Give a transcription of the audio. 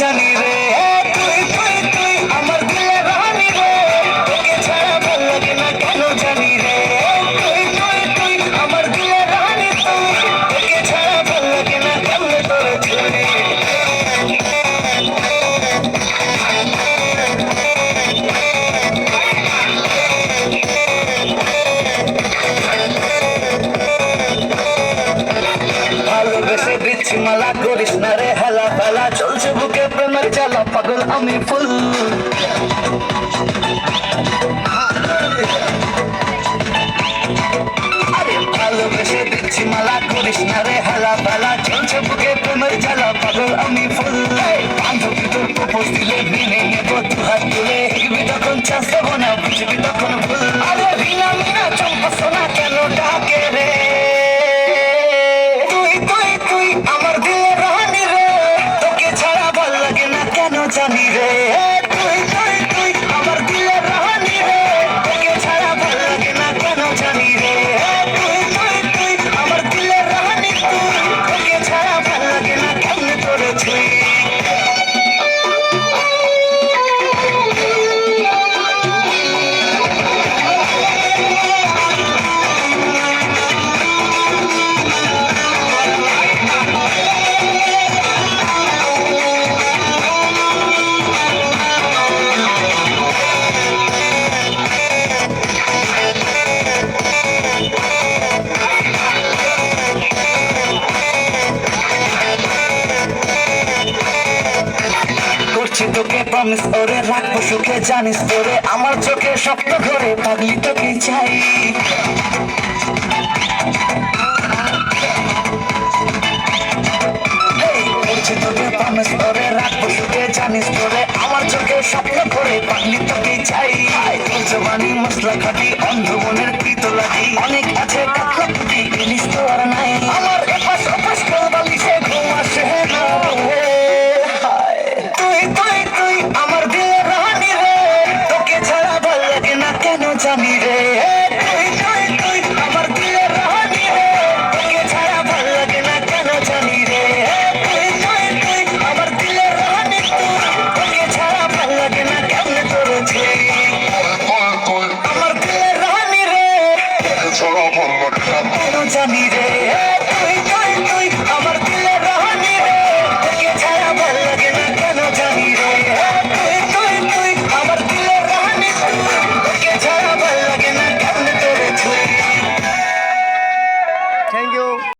জানি বেশি বিচ্ছিমালা করিস না রে হেলা ফেলা চলছে বুকে প্রেমের জ্বালা, পাগল আমি ফুল। ভালোবেসে দিচ্ছি মালা, করিস না রে হেলা ফেলা চলছে বুকে প্রেমের জ্বালা, পাগল আমি ফুল। বান্ধবী তোর প্রপোজ দিলে নেব দু হাত তুলে তখন চাষ দেবো না। Perdido. করছি তোকে প্রমিস ওরে রাখব সুখে, জানিস তোরে, আমার চোখে শক্ত ঘরে, পাগলি তোকে চাই। সুখে, জানিস তোরে, আমার চোখে স্বপ্ন করে পাগলি তোকে চাই। জবানি অনেক আছে I need Ramírez.